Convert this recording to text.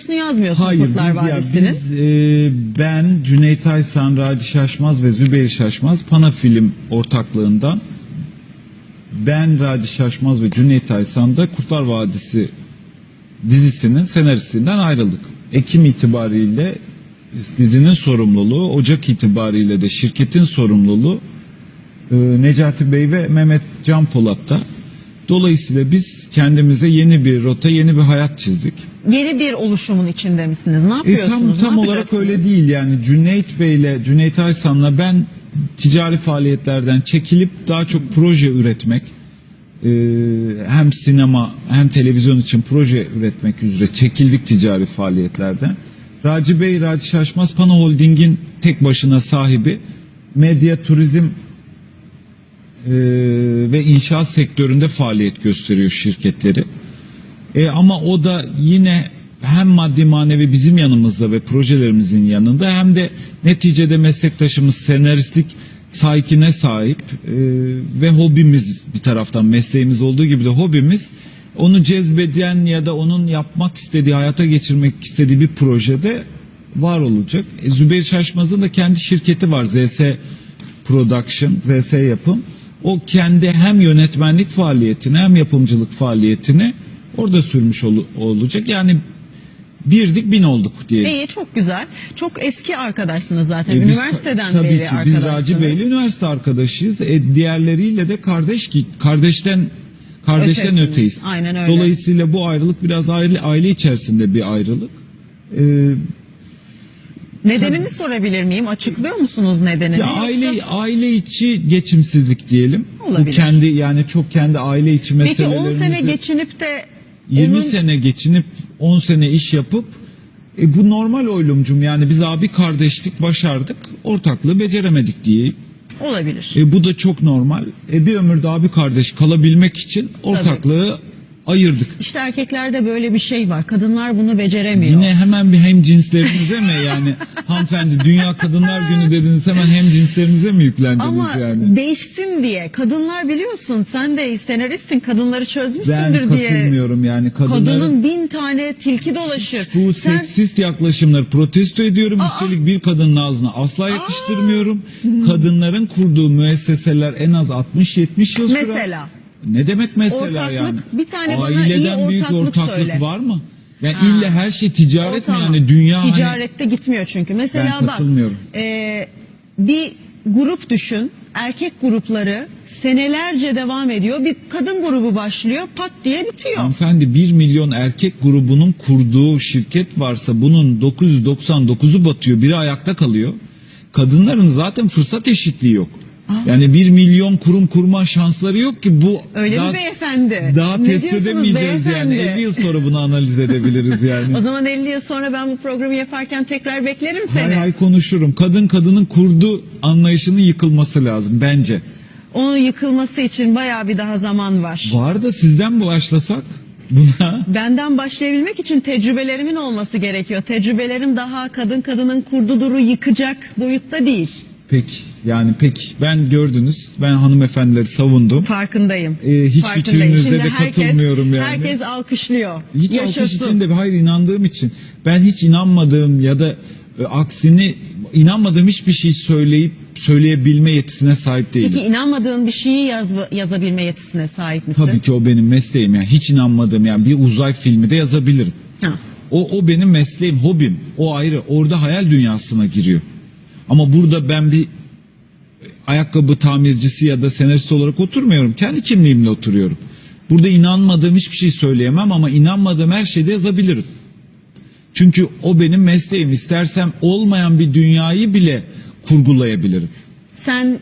senaryosunu yazmıyorsun Hayır Kurtlar biz, ya, Vadisi'nin. biz e, ben Cüneyt Aysan, Raci Şaşmaz ve Zübeyir Şaşmaz Panafilm ortaklığından ben Raci Şaşmaz ve Cüneyt Aysan da Kurtlar Vadisi dizisinin senaristinden ayrıldık. Ekim itibariyle dizinin sorumluluğu, Ocak itibariyle de şirketin sorumluluğu e, Necati Bey ve Mehmet Can Polat'ta. Dolayısıyla biz kendimize yeni bir rota, yeni bir hayat çizdik. Yeni bir oluşumun içinde misiniz? Ne E, yapıyorsunuz? tam tam Ne olarak öyle değil yani Cüneyt Bey'le Cüneyt Aysan'la ben ticari faaliyetlerden çekilip daha çok proje üretmek e, hem sinema hem televizyon için proje üretmek üzere çekildik ticari faaliyetlerden. Raci Bey, Raci Şaşmaz Pana Holding'in tek başına sahibi medya, turizm e, ve inşaat sektöründe faaliyet gösteriyor şirketleri. E, ama o da yine hem maddi manevi bizim yanımızda ve projelerimizin yanında hem de neticede meslektaşımız senaristlik sahikine sahip e, ve hobimiz bir taraftan mesleğimiz olduğu gibi de hobimiz onu cezbeden ya da onun yapmak istediği hayata geçirmek istediği bir projede var olacak. E, Zübeyir Şaşmaz'ın da kendi şirketi var ZS Production, ZS Yapım. O kendi hem yönetmenlik faaliyetini hem yapımcılık faaliyetini orada sürmüş ol- olacak. Yani birdik bin olduk diye. İyi çok güzel. Çok eski arkadaşsınız zaten. E, biz- Üniversiteden tabii beri ki arkadaşsınız. biz Raci Bey'le üniversite arkadaşıyız. E, diğerleriyle de kardeş kardeşten kardeşten Ötesiniz. öteyiz. Aynen öyle. Dolayısıyla bu ayrılık biraz aile aile içerisinde bir ayrılık. E, Nedenini sorabilir miyim? Açıklıyor musunuz nedenini? Ya aile aile içi geçimsizlik diyelim. Olabilir. Bu kendi yani çok kendi aile içi Peki 10 meselelerimizi sene geçinip de 20 onun- sene geçinip 10 sene iş yapıp e, bu normal oylumcum yani biz abi kardeşlik başardık ortaklığı beceremedik diye. olabilir. E, bu da çok normal. E, bir ömürde abi kardeş kalabilmek için ortaklığı ayırdık. İşte erkeklerde böyle bir şey var. Kadınlar bunu beceremiyor. Yine hemen bir hem cinslerinize mi yani hanımefendi Dünya Kadınlar Günü dediniz hemen hem cinslerinize mi yüklendiniz Ama yani? değişsin diye. Kadınlar biliyorsun sen de senaristin kadınları Ben çözmüşsündür diye. katılmıyorum yani kadınların Kadının bin tane tilki dolaşır. bu Sen seksist yaklaşımları protesto ediyorum. Üstelik bir kadının ağzına asla yakıştırmıyorum. Kadınların kurduğu müesseseler en az 60-70 yıl sürer. Mesela? Ne demek mesela Ortaklık, yani? bir tane bana Aileden iyi büyük ortaklık ortaklık söyle. var mı? Yani Ha. illa her şey ticaret O tamam. mi yani dünya hani Ticarette gitmiyor çünkü. Mesela Ben bak e, bir grup düşün. Erkek grupları senelerce devam ediyor. Bir kadın grubu başlıyor pat diye bitiyor. Hanımefendi 1 milyon erkek grubunun kurduğu şirket varsa bunun 999'u batıyor, biri ayakta kalıyor. Kadınların zaten fırsat eşitliği yok. Yani 1 milyon kurum kurma şansları yok ki bu Öyle daha, mi beyefendi? daha Ne test edemeyeceğiz yani. beyefendi? 50 yıl sonra bunu analiz edebiliriz yani. O zaman 50 yıl sonra ben bu programı yaparken tekrar beklerim seni. hay hay konuşurum. Kadın kadının kurduğu anlayışının yıkılması lazım bence. Onun yıkılması için bayağı bir daha zaman var. Var da sizden mi başlasak buna? Benden başlayabilmek için tecrübelerimin olması gerekiyor. Tecrübelerim daha kadın kadının kurduduru yıkacak boyutta değil. Peki yani peki ben gördünüz ben hanımefendileri savundum. Farkındayım. Ee, hiç Farkındayım. fikrinize Şimdi de katılmıyorum yani. Herkes alkışlıyor. Hiç Yaşasın. alkış için de hayır inandığım için. Ben hiç inanmadığım ya da e, aksini inanmadığım hiçbir şey söyleyip söyleyebilme yetisine sahip değilim. Peki inanmadığın bir şeyi yaz, yazabilme yetisine sahip misin? Tabii ki o benim mesleğim yani hiç inanmadığım yani bir uzay filmi de yazabilirim. Ha. O, o benim mesleğim, hobim. O ayrı. Orada hayal dünyasına giriyor. Ama burada ben bir ayakkabı tamircisi ya da senarist olarak oturmuyorum. Kendi kimliğimle oturuyorum. Burada inanmadığım hiçbir şey söyleyemem ama inanmadığım her şeyde yazabilirim. Çünkü o benim mesleğim. İstersem olmayan bir dünyayı bile kurgulayabilirim. Sen